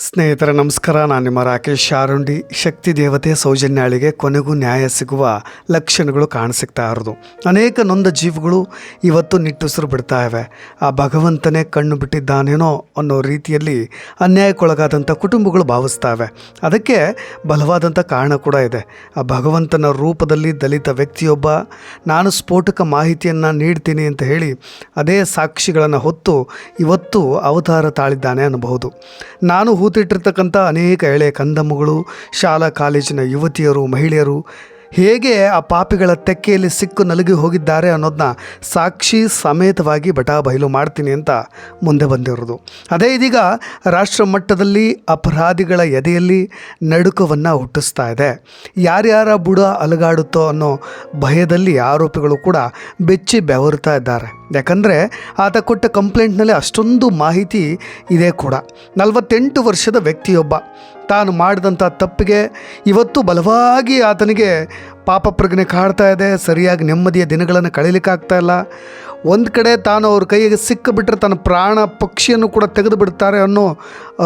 ಸ್ನೇಹಿತರ, ನಮಸ್ಕಾರ. ನಾನು ನಿಮ್ಮ ರಾಕೇಶ್ ಶಾರುಂಡಿ. ಶಕ್ತಿ ದೇವತೆ ಸೌಜನ್ಯಾಳಿಗೆ ಕೊನೆಗೂ ನ್ಯಾಯ ಸಿಗುವ ಲಕ್ಷಣಗಳು ಕಾಣಸಿಗ್ತಾ ಇರೋದು. ಅನೇಕ ನೊಂದ ಜೀವಗಳು ಇವತ್ತು ನಿಟ್ಟುಸಿರು ಬಿಡ್ತಾ ಇವೆ. ಆ ಭಗವಂತನೇ ಕಣ್ಣು ಬಿಟ್ಟಿದ್ದಾನೇನೋ ಅನ್ನೋ ರೀತಿಯಲ್ಲಿ ಅನ್ಯಾಯಕ್ಕೊಳಗಾದಂಥ ಕುಟುಂಬಗಳು ಭಾವಿಸ್ತಾವೆ ಅದಕ್ಕೆ ಬಲವಾದಂಥ ಕಾರಣ ಕೂಡ ಇದೆ. ಆ ಭಗವಂತನ ರೂಪದಲ್ಲಿ ದಲಿತ ವ್ಯಕ್ತಿಯೊಬ್ಬ, ನಾನು ಸ್ಫೋಟಕ ಮಾಹಿತಿಯನ್ನು ನೀಡ್ತೀನಿ ಅಂತ ಹೇಳಿ ಅದೇ ಸಾಕ್ಷಿಗಳನ್ನು ಹೊತ್ತು ಇವತ್ತು ಅವತಾರ ತಾಳಿದ್ದಾನೆ ಅನ್ನಬಹುದು. ನಾನು ಹೂತಿಟ್ಟಿರ್ತಕ್ಕಂಥ ಅನೇಕ ಎಳೆ ಕಂದಮ್ಮಗಳು ಶಾಲಾ ಕಾಲೇಜಿನ ಯುವತಿಯರು ಮಹಿಳೆಯರು ಹೇಗೆ ಆ ಪಾಪಿಗಳ ತೆಕ್ಕೆಯಲ್ಲಿ ಸಿಕ್ಕು ನಲುಗಿ ಹೋಗಿದ್ದಾರೆ ಅನ್ನೋದನ್ನ ಸಾಕ್ಷಿ ಸಮೇತವಾಗಿ ಬಟಾ ಬಯಲು ಮಾಡ್ತೀನಿ ಅಂತ ಮುಂದೆ ಬಂದಿರೋದು. ಅದೇ ಇದೀಗ ರಾಷ್ಟ್ರ ಮಟ್ಟದಲ್ಲಿ ಅಪರಾಧಿಗಳ ಎದೆಯಲ್ಲಿ ನಡುಕವನ್ನು ಹುಟ್ಟಿಸ್ತಾ ಇದೆ. ಯಾರ್ಯಾರ ಬುಡ ಅಲುಗಾಡುತ್ತೋ ಅನ್ನೋ ಭಯದಲ್ಲಿ ಆರೋಪಿಗಳು ಕೂಡ ಬೆಚ್ಚಿ ಬೆವರುತ್ತಾ ಇದ್ದಾರೆ. ಯಾಕಂದರೆ ಆತ ಕೊಟ್ಟ ಕಂಪ್ಲೇಂಟ್ನಲ್ಲಿ ಅಷ್ಟೊಂದು ಮಾಹಿತಿ ಇದೆ ಕೂಡ. ನಲವತ್ತೆಂಟು ವರ್ಷದ ವ್ಯಕ್ತಿಯೊಬ್ಬ ತಾನು ಮಾಡಿದಂಥ ತಪ್ಪಿಗೆ ಇವತ್ತು ಬಲವಾಗಿ ಆತನಿಗೆ ಪಾಪ ಪ್ರಜ್ಞೆ ಕಾಡ್ತಾ ಇದೆ, ಸರಿಯಾಗಿ ನೆಮ್ಮದಿಯ ದಿನಗಳನ್ನು ಕಳೀಲಿಕ್ಕಾಗ್ತಾ ಇಲ್ಲ. ಒಂದು ಕಡೆ ತಾನು ಅವ್ರ ಕೈಗೆ ಸಿಕ್ಕಿಬಿಟ್ರೆ ತನ್ನ ಪ್ರಾಣ ಪಕ್ಷಿಯನ್ನು ಕೂಡ ತೆಗೆದು ಬಿಡ್ತಾರೆ ಅನ್ನೋ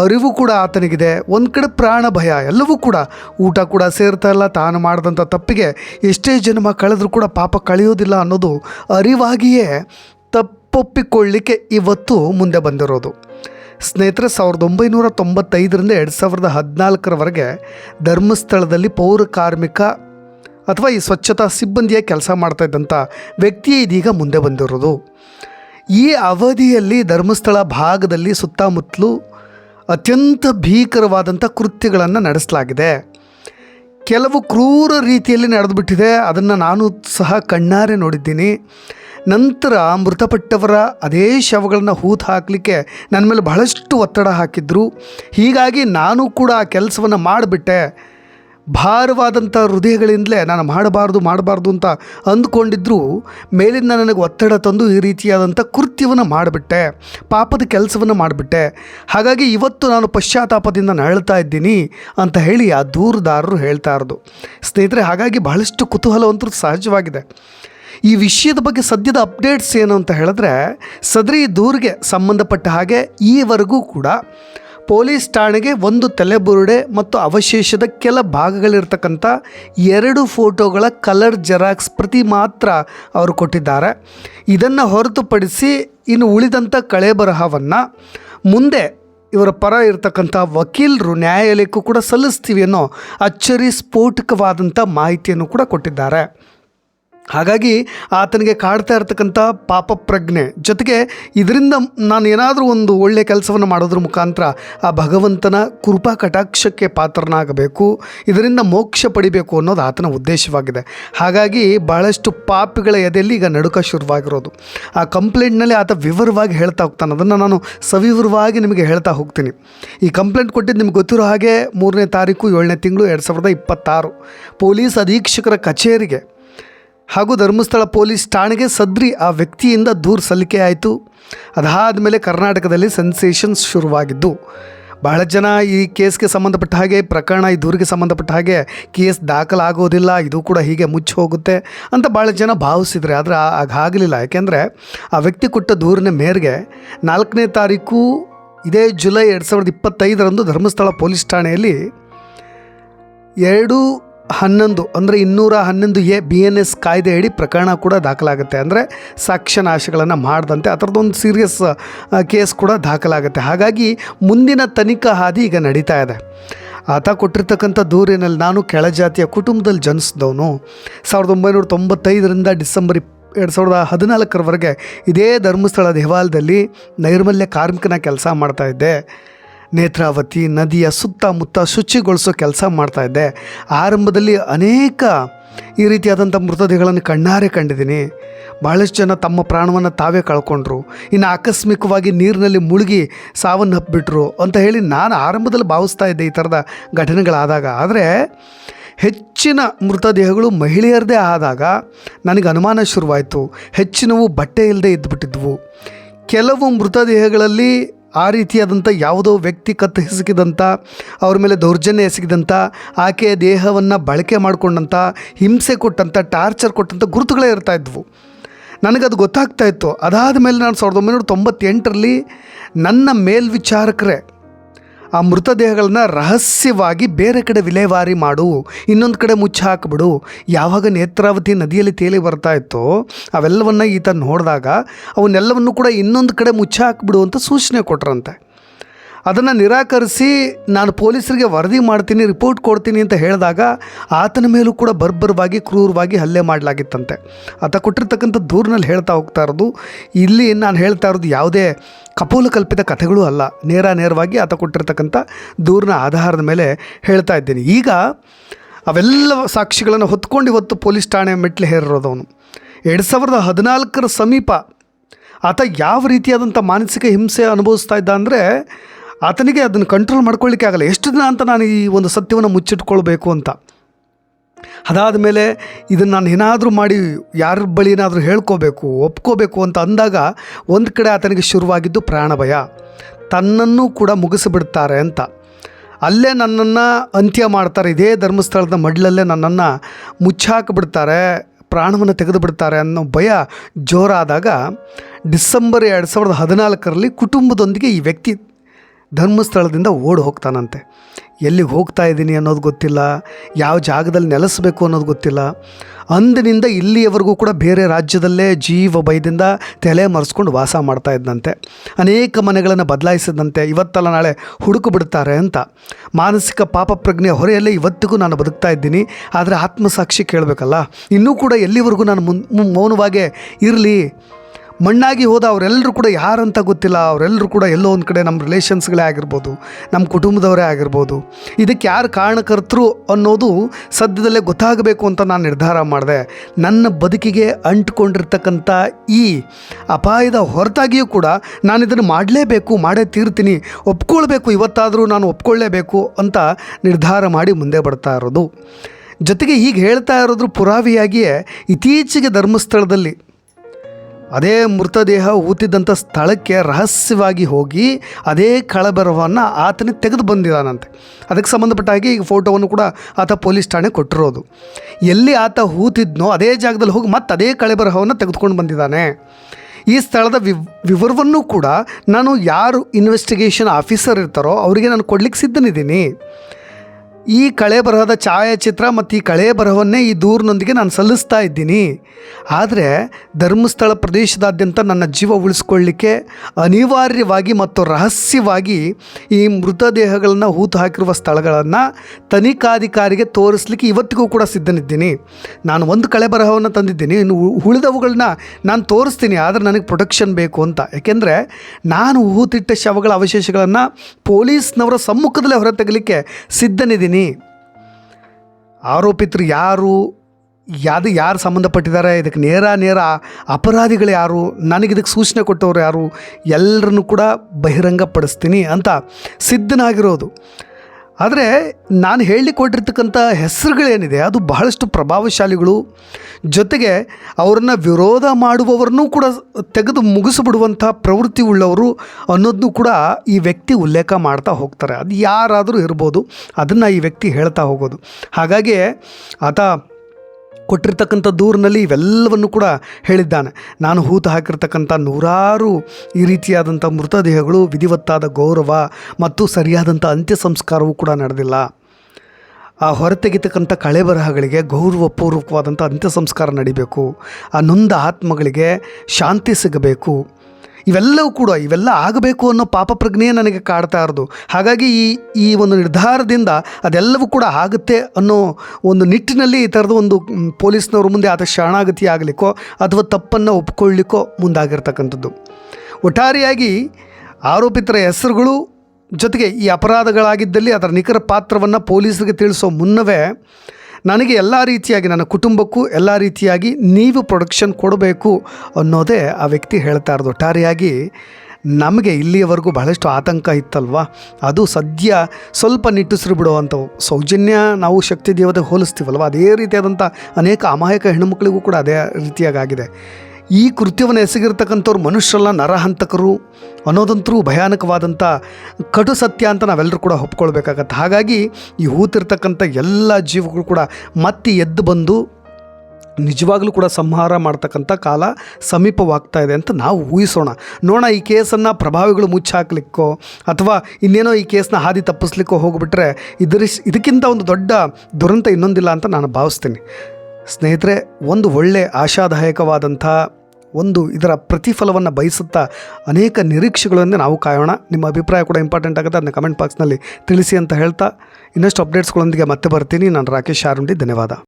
ಅರಿವು ಕೂಡ ಆತನಿಗಿದೆ. ಒಂದು ಕಡೆ ಪ್ರಾಣ ಭಯ, ಎಲ್ಲವೂ ಕೂಡ ಊಟ ಕೂಡ ಸೇರ್ತಾ ಇಲ್ಲ, ತಾನು ಮಾಡಿದಂಥ ತಪ್ಪಿಗೆ ಎಷ್ಟೇ ಜನ್ಮ ಕಳೆದರೂ ಕೂಡ ಪಾಪ ಕಳೆಯೋದಿಲ್ಲ ಅನ್ನೋದು ಅರಿವಾಗಿಯೇ ತಪ್ಪೊಪ್ಪಿಕೊಳ್ಳಿಕ್ಕೆ ಇವತ್ತು ಮುಂದೆ ಬಂದಿರೋದು. ಸ್ನೇಹಿತರೆ, ಸಾವಿರದ ಒಂಬೈನೂರ ತೊಂಬತ್ತೈದರಿಂದ ಎರಡು ಸಾವಿರದ ಹದಿನಾಲ್ಕರವರೆಗೆ ಧರ್ಮಸ್ಥಳದಲ್ಲಿ ಪೌರ ಕಾರ್ಮಿಕ ಅಥವಾ ಈ ಸ್ವಚ್ಛತಾ ಸಿಬ್ಬಂದಿಯಾಗಿ ಕೆಲಸ ಮಾಡ್ತಾ ಇದ್ದಂಥ ವ್ಯಕ್ತಿಯೇ ಇದೀಗ ಮುಂದೆ ಬಂದಿರೋದು. ಈ ಅವಧಿಯಲ್ಲಿ ಧರ್ಮಸ್ಥಳ ಭಾಗದಲ್ಲಿ ಸುತ್ತಮುತ್ತಲು ಅತ್ಯಂತ ಭೀಕರವಾದಂಥ ಕೃತ್ಯಗಳನ್ನು ನಡೆಸಲಾಗಿದೆ. ಕೆಲವು ಕ್ರೂರ ರೀತಿಯಲ್ಲಿ ನಡೆದುಬಿಟ್ಟಿದೆ. ಅದನ್ನು ನಾನು ಸಹ ಕಣ್ಣಾರೆ ನೋಡಿದ್ದೀನಿ. ನಂತರ ಮೃತಪಟ್ಟವರ ಅದೇ ಶವಗಳನ್ನು ಹೂತು ಹಾಕಲಿಕ್ಕೆ ನನ್ನ ಮೇಲೆ ಬಹಳಷ್ಟು ಒತ್ತಡ ಹಾಕಿದ್ರು. ಹೀಗಾಗಿ ನಾನು ಕೂಡ ಆ ಕೆಲಸವನ್ನು ಮಾಡಿಬಿಟ್ಟೆ. ಭಾರವಾದಂಥ ಹೃದಯಗಳಿಂದಲೇ ನಾನು ಮಾಡಬಾರ್ದು ಮಾಡಬಾರ್ದು ಅಂತ ಅಂದ್ಕೊಂಡಿದ್ರು. ಮೇಲಿಂದ ನನಗೆ ಒತ್ತಡ ತಂದು ಈ ರೀತಿಯಾದಂಥ ಕೃತ್ಯವನ್ನು ಮಾಡಿಬಿಟ್ಟೆ. ಪಾಪದ ಕೆಲಸವನ್ನು ಮಾಡಿಬಿಟ್ಟೆ. ಹಾಗಾಗಿ ಇವತ್ತು ನಾನು ಪಶ್ಚಾತ್ತಾಪದಿಂದ ನಳ್ತಾ ಇದ್ದೀನಿ ಅಂತ ಹೇಳಿ ಆ ದೂರದಾರರು ಹೇಳ್ತಾ ಇರೋದು. ಸ್ನೇಹಿತರೆ, ಹಾಗಾಗಿ ಬಹಳಷ್ಟು ಕುತೂಹಲವಂತರು ಸಹಜವಾಗಿದೆ. ಈ ವಿಷಯದ ಬಗ್ಗೆ ಸದ್ಯದ ಅಪ್ಡೇಟ್ಸ್ ಏನು ಅಂತ ಹೇಳಿದ್ರೆ, ಸದರಿ ದೂರಿಗೆ ಸಂಬಂಧಪಟ್ಟ ಹಾಗೆ ಈವರೆಗೂ ಕೂಡ ಪೊಲೀಸ್ ಠಾಣೆಗೆ ಒಂದು ತಲೆಬುರುಡೆ ಮತ್ತು ಅವಶೇಷದ ಕೆಲ ಭಾಗಗಳಿರ್ತಕ್ಕಂಥ ಎರಡು ಫೋಟೋಗಳ ಕಲರ್ ಜೆರಾಕ್ಸ್ ಪ್ರತಿ ಮಾತ್ರ ಅವರು ಕೊಟ್ಟಿದ್ದಾರೆ. ಇದನ್ನು ಹೊರತುಪಡಿಸಿ ಇನ್ನು ಉಳಿದಂಥ ಕಳೆ ಬರಹವನ್ನು ಮುಂದೆ ಇವರ ಪರ ಇರತಕ್ಕಂಥ ವಕೀಲರು ನ್ಯಾಯಾಲಯಕ್ಕೂ ಕೂಡ ಸಲ್ಲಿಸ್ತೀವಿ ಅನ್ನೋ ಅಚ್ಚರಿ ಸ್ಫೋಟಕವಾದಂಥ ಮಾಹಿತಿಯನ್ನು ಕೂಡ ಕೊಟ್ಟಿದ್ದಾರೆ. ಹಾಗಾಗಿ ಆತನಿಗೆ ಕಾಡ್ತಾ ಇರ್ತಕ್ಕಂಥ ಪಾಪ ಪ್ರಜ್ಞೆ ಜೊತೆಗೆ ಇದರಿಂದ ನಾನು ಏನಾದರೂ ಒಂದು ಒಳ್ಳೆಯ ಕೆಲಸವನ್ನು ಮಾಡೋದ್ರ ಮುಖಾಂತರ ಆ ಭಗವಂತನ ಕೃಪಾ ಕಟಾಕ್ಷಕ್ಕೆ ಪಾತ್ರನಾಗಬೇಕು. ಇದರಿಂದ ಮೋಕ್ಷ ಪಡಿಬೇಕು ಅನ್ನೋದು ಆತನ ಉದ್ದೇಶವಾಗಿದೆ. ಹಾಗಾಗಿ ಭಾಳಷ್ಟು ಪಾಪಿಗಳ ಎದೆಯಲ್ಲಿ ಈಗ ನಡುಕ ಶುರುವಾಗಿರೋದು. ಆ ಕಂಪ್ಲೇಂಟ್ನಲ್ಲಿ ಆತ ವಿವರವಾಗಿ ಹೇಳ್ತಾ ಹೋಗ್ತಾನೆ. ಅದನ್ನು ನಾನು ಸವಿವರವಾಗಿ ನಿಮಗೆ ಹೇಳ್ತಾ ಹೋಗ್ತೀನಿ. ಈ ಕಂಪ್ಲೇಂಟ್ ಕೊಟ್ಟಿದ್ದು ನಿಮ್ಗೆ ಗೊತ್ತಿರೋ ಹಾಗೆ ಮೂರನೇ ತಾರೀಕು ಏಳನೇ ತಿಂಗಳು ಎರಡು ಸಾವಿರದ ಇಪ್ಪತ್ತಾರು. ಪೊಲೀಸ್ ಅಧೀಕ್ಷಕರ ಕಚೇರಿಗೆ ಹಾಗೂ ಧರ್ಮಸ್ಥಳ ಪೊಲೀಸ್ ಠಾಣೆಗೆ ಸದ್ರಿ ಆ ವ್ಯಕ್ತಿಯಿಂದ ದೂರು ಸಲ್ಲಿಕೆ ಆಯಿತು. ಅದಾದ ಮೇಲೆ ಕರ್ನಾಟಕದಲ್ಲಿ ಸೆನ್ಸೇಷನ್ಸ್ ಶುರುವಾಗಿದ್ದು, ಬಹಳ ಜನ ಈ ಕೇಸ್ಗೆ ಸಂಬಂಧಪಟ್ಟ ಹಾಗೆ, ಪ್ರಕರಣ ಈ ದೂರಿಗೆ ಸಂಬಂಧಪಟ್ಟ ಹಾಗೆ ಕೇಸ್ ದಾಖಲಾಗೋದಿಲ್ಲ, ಇದು ಕೂಡ ಹೀಗೆ ಮುಚ್ಚಿ ಹೋಗುತ್ತೆ ಅಂತ ಭಾಳ ಜನ ಭಾವಿಸಿದರೆ, ಆದರೆ ಆಗಲಿಲ್ಲ. ಯಾಕೆಂದರೆ ಆ ವ್ಯಕ್ತಿ ಕೊಟ್ಟ ದೂರಿನ ಮೇರೆಗೆ ನಾಲ್ಕನೇ ತಾರೀಕು, ಇದೇ ಜುಲೈ ಎರಡು ಸಾವಿರದ ಇಪ್ಪತ್ತೈದರಂದು ಧರ್ಮಸ್ಥಳ ಪೊಲೀಸ್ ಠಾಣೆಯಲ್ಲಿ ಎರಡು ಹನ್ನೊಂದು ಅಂದರೆ ಇನ್ನೂರ ಹನ್ನೊಂದು ಎ ಬಿ ಎನ್ ಎಸ್ ಕಾಯ್ದೆ ಅಡಿ ಪ್ರಕರಣ ಕೂಡ ದಾಖಲಾಗುತ್ತೆ. ಅಂದರೆ ಸಾಕ್ಷ್ಯನಾಶಗಳನ್ನು ಮಾಡದಂತೆ ಆ ಸೀರಿಯಸ್ ಕೇಸ್ ಕೂಡ ದಾಖಲಾಗುತ್ತೆ. ಹಾಗಾಗಿ ಮುಂದಿನ ತನಿಖಾ ಹಾದಿ ಈಗ ನಡೀತಾ ಇದೆ. ಆತ ಕೊಟ್ಟಿರ್ತಕ್ಕಂಥ ದೂರಿನಲ್ಲಿ ನಾನು ಕೆಳಜಾತಿಯ ಕುಟುಂಬದಲ್ಲಿ ಜನಿಸಿದವನು. ಸಾವಿರದ ಒಂಬೈನೂರ ತೊಂಬತ್ತೈದರಿಂದ ಡಿಸೆಂಬರ್ ಎರಡು ಸಾವಿರದ ಹದಿನಾಲ್ಕರವರೆಗೆ ಇದೇ ಧರ್ಮಸ್ಥಳ ದೇವಾಲಯದಲ್ಲಿ ನೈರ್ಮಲ್ಯ ಕಾರ್ಮಿಕನ ಕೆಲಸ ಮಾಡ್ತಾಯಿದ್ದೆ ನೇತ್ರಾವತಿ ನದಿಯ ಸುತ್ತಮುತ್ತ ಶುಚಿಗೊಳಿಸೋ ಕೆಲಸ ಮಾಡ್ತಾಯಿದ್ದೆ ಆರಂಭದಲ್ಲಿ ಅನೇಕ ಈ ರೀತಿಯಾದಂಥ ಮೃತದೇಹಗಳನ್ನು ಕಣ್ಣಾರೆ ಕಂಡಿದ್ದೀನಿ. ಭಾಳಷ್ಟು ಜನ ತಮ್ಮ ಪ್ರಾಣವನ್ನು ತಾವೇ ಕಳ್ಕೊಂಡ್ರು. ಇನ್ನು ಆಕಸ್ಮಿಕವಾಗಿ ನೀರಿನಲ್ಲಿ ಮುಳುಗಿ ಸಾವನ್ನಪ್ಪಿಬಿಟ್ರು ಅಂತ ಹೇಳಿ ನಾನು ಆರಂಭದಲ್ಲಿ ಭಾವಿಸ್ತಾ ಇದ್ದೆ ಈ ಥರದ ಘಟನೆಗಳಾದಾಗ. ಆದರೆ ಹೆಚ್ಚಿನ ಮೃತದೇಹಗಳು ಮಹಿಳೆಯರದೇ ಆದಾಗ ನನಗೆ ಅನುಮಾನ ಶುರುವಾಯಿತು. ಹೆಚ್ಚಿನವು ಬಟ್ಟೆ ಇಲ್ಲದೆ ಇದ್ದುಬಿಟ್ಟಿದ್ವು ಕೆಲವು ಮೃತದೇಹಗಳಲ್ಲಿ ಆ ರೀತಿಯಾದಂಥ ಯಾವುದೋ ವ್ಯಕ್ತಿ ಕತ್ತು ಎಸಗಿದಂಥ ಅವ್ರ ಮೇಲೆ ದೌರ್ಜನ್ಯ ಎಸಗಿದಂಥ ಆಕೆಯ ದೇಹವನ್ನು ಬಳಕೆ ಮಾಡಿಕೊಂಡಂಥ, ಹಿಂಸೆ ಕೊಟ್ಟಂಥ, ಟಾರ್ಚರ್ ಕೊಟ್ಟಂಥ ಗುರುತುಗಳೇ ಇರ್ತಾ ಇದ್ವು. ನನಗದು ಗೊತ್ತಾಗ್ತಾ ಇತ್ತು. ಅದಾದ ಮೇಲೆ ನಾನು ಸಾವಿರದ ಒಂಬೈನೂರ ತೊಂಬತ್ತೆಂಟರಲ್ಲಿ ನನ್ನ ಮೇಲ್ವಿಚಾರಕರೇ ಆ ಮೃತದೇಹಗಳನ್ನ ರಹಸ್ಯವಾಗಿ ಬೇರೆ ಕಡೆ ವಿಲೇವಾರಿ ಮಾಡು, ಇನ್ನೊಂದು ಕಡೆ ಮುಚ್ಚಿ ಹಾಕಿಬಿಡು. ಯಾವಾಗ ನೇತ್ರಾವತಿ ನದಿಯಲ್ಲಿ ತೇಲಿ ಬರ್ತಾ ಇತ್ತೋ, ಅವೆಲ್ಲವನ್ನು ಈತ ನೋಡಿದಾಗ ಅವನ್ನೆಲ್ಲವನ್ನು ಕೂಡ ಇನ್ನೊಂದು ಕಡೆ ಮುಚ್ಚಿ ಹಾಕಿಬಿಡು ಅಂತ ಸೂಚನೆ ಕೊಟ್ರಂತೆ. ಅದನ್ನು ನಿರಾಕರಿಸಿ ನಾನು ಪೊಲೀಸರಿಗೆ ವರದಿ ಮಾಡ್ತೀನಿ, ರಿಪೋರ್ಟ್ ಕೊಡ್ತೀನಿ ಅಂತ ಹೇಳಿದಾಗ ಆತನ ಮೇಲೂ ಕೂಡ ಬರ್ಬರವಾಗಿ, ಕ್ರೂರವಾಗಿ ಹಲ್ಲೆ ಮಾಡಲಾಗಿತ್ತಂತೆ. ಆತ ಕೊಟ್ಟಿರ್ತಕ್ಕಂಥ ದೂರಿನಲ್ಲಿ ಹೇಳ್ತಾ ಹೋಗ್ತಾ ಇರೋದು, ಇಲ್ಲಿ ನಾನು ಹೇಳ್ತಾ ಇರೋದು ಯಾವುದೇ ಕಪೋಲ ಕಲ್ಪಿತ ಕಥೆಗಳು ಅಲ್ಲ. ನೇರ ನೇರವಾಗಿ ಆತ ಕೊಟ್ಟಿರ್ತಕ್ಕಂಥ ದೂರಿನ ಆಧಾರದ ಮೇಲೆ ಹೇಳ್ತಾ ಇದ್ದೀನಿ. ಈಗ ಅವೆಲ್ಲ ಸಾಕ್ಷಿಗಳನ್ನು ಹೊತ್ಕೊಂಡು ಇವತ್ತು ಪೊಲೀಸ್ ಠಾಣೆ ಮೆಟ್ಲು ಅವನು. ಎರಡು ಸಾವಿರದ ಹದಿನಾಲ್ಕರ ಸಮೀಪ ಆತ ಯಾವ ರೀತಿಯಾದಂಥ ಮಾನಸಿಕ ಹಿಂಸೆ ಅನುಭವಿಸ್ತಾ ಇದ್ದ ಅಂದರೆ ಆತನಿಗೆ ಅದನ್ನು ಕಂಟ್ರೋಲ್ ಮಾಡ್ಕೊಳ್ಳಿಕ್ಕೆ ಆಗಲ್ಲ. ಎಷ್ಟು ದಿನ ಅಂತ ನಾನು ಈ ಒಂದು ಸತ್ಯವನ್ನು ಮುಚ್ಚಿಟ್ಕೊಳ್ಬೇಕು ಅಂತ. ಅದಾದ ಮೇಲೆ ಇದನ್ನು ನಾನು ಏನಾದರೂ ಮಾಡಿ ಯಾರ ಬಳಿ ಏನಾದರೂ ಹೇಳ್ಕೋಬೇಕು, ಒಪ್ಕೋಬೇಕು ಅಂತ ಅಂದಾಗ ಒಂದು ಕಡೆ ಆತನಿಗೆ ಶುರುವಾಗಿದ್ದು ಪ್ರಾಣ ಭಯ ತನ್ನನ್ನು ಕೂಡ ಮುಗಿಸಿಬಿಡ್ತಾರೆ ಅಂತ. ಅಲ್ಲೇ ನನ್ನನ್ನು ಅಂತ್ಯ ಮಾಡ್ತಾರೆ. ಇದೇ ಧರ್ಮಸ್ಥಳದ ಮಡ್ಲಲ್ಲೇ ನನ್ನನ್ನು ಮುಚ್ಚಾಕಿಬಿಡ್ತಾರೆ, ಪ್ರಾಣವನ್ನು ತೆಗೆದು ಬಿಡ್ತಾರೆ ಅನ್ನೋ ಭಯ ಜೋರಾದಾಗ ಡಿಸೆಂಬರ್ ಎರಡು ಸಾವಿರದ ಹದಿನಾಲ್ಕರಲ್ಲಿ ಕುಟುಂಬದೊಂದಿಗೆ ಈ ವ್ಯಕ್ತಿ ಧರ್ಮಸ್ಥಳದಿಂದ ಓಡಿ ಹೋಗ್ತಾನಂತೆ. ಎಲ್ಲಿಗೆ ಹೋಗ್ತಾ ಇದ್ದೀನಿ ಅನ್ನೋದು ಗೊತ್ತಿಲ್ಲ, ಯಾವ ಜಾಗದಲ್ಲಿ ನೆಲೆಸಬೇಕು ಅನ್ನೋದು ಗೊತ್ತಿಲ್ಲ. ಅಂದಿನಿಂದ ಇಲ್ಲಿಯವರೆಗೂ ಕೂಡ ಬೇರೆ ರಾಜ್ಯದಲ್ಲೇ ಜೀವ ಭಯದಿಂದ ತಲೆ ಮರೆಸ್ಕೊಂಡು ವಾಸ ಮಾಡ್ತಾ ಇದ್ದಂತೆ ಅನೇಕ ಮನೆಗಳನ್ನು ಬದಲಾಯಿಸಿದಂತೆ ಇವತ್ತಲ್ಲ ನಾಳೆ ಹುಡುಕು ಬಿಡ್ತಾರೆ ಅಂತ. ಮಾನಸಿಕ ಪಾಪ ಪ್ರಜ್ಞೆ ಹೊರೆಯಲ್ಲೇ ಇವತ್ತಿಗೂ ನಾನು ಬದುಕ್ತಾ ಇದ್ದೀನಿ. ಆದರೆ ಆತ್ಮಸಾಕ್ಷಿ ಕೇಳಬೇಕಲ್ಲ. ಇನ್ನೂ ಕೂಡ ಎಲ್ಲಿವರೆಗೂ ನಾನು ಮುನ್ ಮೌನವಾಗೇ ಇರಲಿ? ಮಣ್ಣಾಗಿ ಹೋದ ಅವರೆಲ್ಲರೂ ಕೂಡ ಯಾರಂತ ಗೊತ್ತಿಲ್ಲ, ಅವರೆಲ್ಲರೂ ಕೂಡ ಎಲ್ಲೋ ಒಂದು ಕಡೆ ನಮ್ಮ ರಿಲೇಷನ್ಸ್ಗಳೇ ಆಗಿರ್ಬೋದು ನಮ್ಮ ಕುಟುಂಬದವರೇ ಆಗಿರ್ಬೋದು. ಇದಕ್ಕೆ ಯಾರು ಕಾರಣಕರ್ತರು ಅನ್ನೋದು ಸದ್ಯದಲ್ಲೇ ಗೊತ್ತಾಗಬೇಕು ಅಂತ ನಾನು ನಿರ್ಧಾರ ಮಾಡಿದೆ. ನನ್ನ ಬದುಕಿಗೆ ಅಂಟ್ಕೊಂಡಿರ್ತಕ್ಕಂಥ ಈ ಅಪಾಯದ ಹೊರತಾಗಿಯೂ ಕೂಡ ನಾನು ಇದನ್ನು ಮಾಡಲೇಬೇಕು, ಮಾಡೇ ತೀರ್ತೀನಿ, ಒಪ್ಕೊಳ್ಬೇಕು, ಇವತ್ತಾದರೂ ನಾನು ಒಪ್ಕೊಳ್ಳೇಬೇಕು ಅಂತ ನಿರ್ಧಾರ ಮಾಡಿ ಮುಂದೆ ಬರ್ತಾ ಇರೋದು. ಜೊತೆಗೆ ಈಗ ಹೇಳ್ತಾ ಇರೋದ್ರ ಪುರಾವೆಯಾಗಿಯೇ ಇತ್ತೀಚೆಗೆ ಧರ್ಮಸ್ಥಳದಲ್ಲಿ ಅದೇ ಮೃತದೇಹ ಊತಿದ್ದಂಥ ಸ್ಥಳಕ್ಕೆ ರಹಸ್ಯವಾಗಿ ಹೋಗಿ ಅದೇ ಕಳಬರವನ್ನು ಆತನೇ ತೆಗೆದು ಬಂದಿದ್ದಾನಂತೆ. ಅದಕ್ಕೆ ಸಂಬಂಧಪಟ್ಟ ಹಾಗೆ ಈಗ ಫೋಟೋವನ್ನು ಕೂಡ ಆತ ಪೊಲೀಸ್ ಠಾಣೆ ಕೊಟ್ಟಿರೋದು. ಎಲ್ಲಿ ಆತ ಹೂತಿದ್ನೋ ಅದೇ ಜಾಗದಲ್ಲಿ ಹೋಗಿ ಮತ್ತೆ ಅದೇ ಕಳೆಬರಹವನ್ನು ತೆಗೆದುಕೊಂಡು ಬಂದಿದ್ದಾನೆ. ಈ ಸ್ಥಳದ ವಿವ್, ವಿವರವನ್ನು ಕೂಡ ನಾನು ಯಾರು ಇನ್ವೆಸ್ಟಿಗೇಷನ್ ಆಫೀಸರ್ ಇರ್ತಾರೋ ಅವರಿಗೆ ನಾನು ಕೊಡ್ಲಿಕ್ಕೆ ಸಿದ್ಧನಿದ್ದೀನಿ. ಈ ಕಳೆ ಬರಹದ ಛಾಯಾಚಿತ್ರ ಮತ್ತು ಈ ಕಳೆ ಬರಹವನ್ನೇ ಈ ದೂರಿನೊಂದಿಗೆ ನಾನು ಸಲ್ಲಿಸ್ತಾ ಇದ್ದೀನಿ. ಆದರೆ ಧರ್ಮಸ್ಥಳ ಪ್ರದೇಶದಾದ್ಯಂತ ನನ್ನ ಜೀವ ಉಳಿಸ್ಕೊಳ್ಳಿಕ್ಕೆ ಅನಿವಾರ್ಯವಾಗಿ ಮತ್ತು ರಹಸ್ಯವಾಗಿ ಈ ಮೃತದೇಹಗಳನ್ನು ಹೂತು ಹಾಕಿರುವ ಸ್ಥಳಗಳನ್ನು ತನಿಖಾಧಿಕಾರಿಗೆ ತೋರಿಸ್ಲಿಕ್ಕೆ ಇವತ್ತಿಗೂ ಕೂಡ ಸಿದ್ಧನಿದ್ದೀನಿ. ನಾನು ಒಂದು ಕಳೆ ಬರಹವನ್ನು ತಂದಿದ್ದೀನಿ, ಇನ್ನು ಉಳಿದವುಗಳನ್ನ ನಾನು ತೋರಿಸ್ತೀನಿ, ಆದರೆ ನನಗೆ ಪ್ರೊಟೆಕ್ಷನ್ ಬೇಕು ಅಂತ. ಯಾಕೆಂದರೆ ನಾನು ಹೂತಿಟ್ಟ ಶವಗಳ ಅವಶೇಷಗಳನ್ನು ಪೊಲೀಸ್ನವರ ಸಮ್ಮುಖದಲ್ಲೇ ಹೊರ ತೆಗಲಿಕ್ಕೆ ಸಿದ್ಧನಿದ್ದೀನಿ ಆರೋಪಿತರು ಯಾರು? ಯಾವುದು ಯಾರು ಸಂಬಂಧಪಟ್ಟಿದ್ದಾರೆ? ಇದಕ್ಕೆ ನೇರ ನೇರ ಅಪರಾಧಿಗಳು ಯಾರು? ನನಗೆ ಇದಕ್ಕೆ ಸೂಚನೆ ಕೊಟ್ಟವರು ಯಾರು? ಎಲ್ಲರನ್ನು ಕೂಡ ಬಹಿರಂಗಪಡಿಸ್ತೀನಿ ಅಂತ ಸಿದ್ಧನಾಗಿರೋದು. ಆದರೆ ನಾನು ಹೇಳಿಕೊಟ್ಟಿರ್ತಕ್ಕಂಥ ಕೊಟ್ಟಿರ್ತಕ್ಕಂಥ ಹೆಸರುಗಳೇನಿದೆ, ಅದು ಬಹಳಷ್ಟು ಪ್ರಭಾವಶಾಲಿಗಳು. ಜೊತೆಗೆ ಅವರನ್ನು ವಿರೋಧ ಮಾಡುವವರನ್ನೂ ಕೂಡ ತೆಗೆದು ಮುಗಿಸಿಬಿಡುವಂಥ ಪ್ರವೃತ್ತಿ ಉಳ್ಳವರು ಅನ್ನೋದನ್ನು ಕೂಡ ಈ ವ್ಯಕ್ತಿ ಉಲ್ಲೇಖ ಮಾಡ್ತಾ ಹೋಗ್ತಾರೆ. ಅದು ಯಾರಾದರೂ ಇರ್ಬೋದು, ಅದನ್ನು ಈ ವ್ಯಕ್ತಿ ಹೇಳ್ತಾ ಹೋಗೋದು. ಹಾಗಾಗಿ ಆತ ಕೊಟ್ಟಿರ್ತಕ್ಕಂಥ ದೂರಿನಲ್ಲಿ ಇವೆಲ್ಲವನ್ನು ಕೂಡ ಹೇಳಿದ್ದಾನೆ. ನಾನು ಹೂತು ಹಾಕಿರ್ತಕ್ಕಂಥ ನೂರಾರು ಈ ರೀತಿಯಾದಂಥ ಮೃತದೇಹಗಳು, ವಿಧಿವತ್ತಾದ ಗೌರವ ಮತ್ತು ಸರಿಯಾದಂಥ ಅಂತ್ಯ ಸಂಸ್ಕಾರವೂ ಕೂಡ ನಡೆದಿಲ್ಲ. ಆ ಹೊರತೆಗಿತಕ್ಕಂಥ ಕಳೆ ಬರಹಗಳಿಗೆ ಗೌರವಪೂರ್ವಕವಾದಂಥ ಅಂತ್ಯ ಸಂಸ್ಕಾರ ನಡಿಬೇಕು. ಆ ನೊಂದ ಆತ್ಮಗಳಿಗೆ ಶಾಂತಿ ಸಿಗಬೇಕು. ಇವೆಲ್ಲವೂ ಕೂಡ, ಇವೆಲ್ಲ ಆಗಬೇಕು ಅನ್ನೋ ಪಾಪ ಪ್ರಜ್ಞೆಯೇ ನನಗೆ ಕಾಡ್ತಾ ಇರೋದು. ಹಾಗಾಗಿ ಈ ಈ ಒಂದು ನಿರ್ಧಾರದಿಂದ ಅದೆಲ್ಲವೂ ಕೂಡ ಆಗುತ್ತೆ ಅನ್ನೋ ಒಂದು ನಿಟ್ಟಿನಲ್ಲಿ ಈ ಥರದ ಒಂದು ಪೊಲೀಸ್ನವ್ರ ಮುಂದೆ ಆತ ಶರಣಾಗತಿ ಆಗಲಿಕ್ಕೋ, ಅಥವಾ ತಪ್ಪನ್ನು ಒಪ್ಕೊಳ್ಳಿಕ್ಕೋ ಮುಂದಾಗಿರ್ತಕ್ಕಂಥದ್ದು. ಒಟ್ಟಾರೆಯಾಗಿ ಆರೋಪಿತರ ಹೆಸರುಗಳು ಜೊತೆಗೆ ಈ ಅಪರಾಧಗಳಾಗಿದ್ದಲ್ಲಿ ಅದರ ನಿಖರ ಪಾತ್ರವನ್ನು ಪೊಲೀಸರಿಗೆ ತಿಳಿಸೋ ಮುನ್ನವೇ ನನಗೆ ಎಲ್ಲ ರೀತಿಯಾಗಿ, ನನ್ನ ಕುಟುಂಬಕ್ಕೂ ಎಲ್ಲ ರೀತಿಯಾಗಿ ನೀವು ಪ್ರೊಡಕ್ಷನ್ ಕೊಡಬೇಕು ಅನ್ನೋದೇ ಆ ವ್ಯಕ್ತಿ ಹೇಳ್ತಾ ಇರೋದು. ಒಟ್ಟಾರೆಯಾಗಿ ನಮಗೆ ಇಲ್ಲಿಯವರೆಗೂ ಬಹಳಷ್ಟು ಆತಂಕ ಇತ್ತಲ್ವ? ಅದು ಸದ್ಯ ಸ್ವಲ್ಪ ನಿಟ್ಟುಸಿರು ಬಿಡುವಂಥವು. ಸೌಜನ್ಯ ನಾವು ಶಕ್ತಿ ದೇವತೆ ಹೋಲಿಸ್ತೀವಲ್ವ? ಅದೇ ರೀತಿಯಾದಂಥ ಅನೇಕ ಅಮಾಯಕ ಹೆಣ್ಣುಮಕ್ಕಳಿಗೂ ಕೂಡ ಅದೇ ರೀತಿಯಾಗಿದೆ ಈ ಕೃತ್ಯವನ್ನು ಎಸಗಿರ್ತಕ್ಕಂಥವ್ರು ಮನುಷ್ಯರಲ್ಲ, ನರಹಂತಕರು ಅನ್ನೋದಂತರೂ ಭಯಾನಕವಾದಂಥ ಕಟು ಸತ್ಯ ಅಂತ ನಾವೆಲ್ಲರೂ ಕೂಡ ಒಪ್ಕೊಳ್ಬೇಕಾಗತ್ತೆ. ಹಾಗಾಗಿ ಈ ಹೂತಿರ್ತಕ್ಕಂಥ ಎಲ್ಲ ಜೀವಗಳು ಕೂಡ ಮತ್ತೆ ಎದ್ದು ಬಂದು ನಿಜವಾಗ್ಲೂ ಕೂಡ ಸಂಹಾರ ಮಾಡ್ತಕ್ಕಂಥ ಕಾಲ ಸಮೀಪವಾಗ್ತಾ ಇದೆ ಅಂತ ನಾವು ಊಹಿಸೋಣ. ನೋಡೋಣ, ಈ ಕೇಸನ್ನು ಪ್ರಭಾವಿಗಳು ಮುಚ್ಚಾಕ್ಲಿಕ್ಕೋ ಅಥವಾ ಇನ್ನೇನೋ ಈ ಕೇಸನ್ನ ಹಾದಿ ತಪ್ಪಿಸ್ಲಿಕ್ಕೋ ಹೋಗಿಬಿಟ್ರೆ ಇದರ ಇದಕ್ಕಿಂತ ಒಂದು ದೊಡ್ಡ ದುರಂತ ಇನ್ನೊಂದಿಲ್ಲ ಅಂತ ನಾನು ಭಾವಿಸ್ತೀನಿ. ಸ್ನೇಹಿತರೆ, ಒಂದು ಒಳ್ಳೆ ಆಶಾದಾಯಕವಾದಂಥ ಒಂದು ಇದರ ಪ್ರತಿಫಲವನ್ನು ಬಯಸುತ್ತಾ ಅನೇಕ ನಿರೀಕ್ಷೆಗಳನ್ನೇ ನಾವು ಕಾಯೋಣ. ನಿಮ್ಮ ಅಭಿಪ್ರಾಯ ಕೂಡ ಇಂಪಾರ್ಟೆಂಟ್ ಆಗುತ್ತೆ. ಅದನ್ನ ಕಮೆಂಟ್ ಬಾಕ್ಸ್ನಲ್ಲಿ ತಿಳಿಸಿ ಅಂತ ಹೇಳ್ತಾ, ಇನ್ನಷ್ಟು ಅಪ್ಡೇಟ್ಸ್ಗಳೊಂದಿಗೆ ಮತ್ತೆ ಬರ್ತೀನಿ. ನಾನು ರಾಕೇಶ್ ಶಾರುಂಡಿ ಧನ್ಯವಾದ.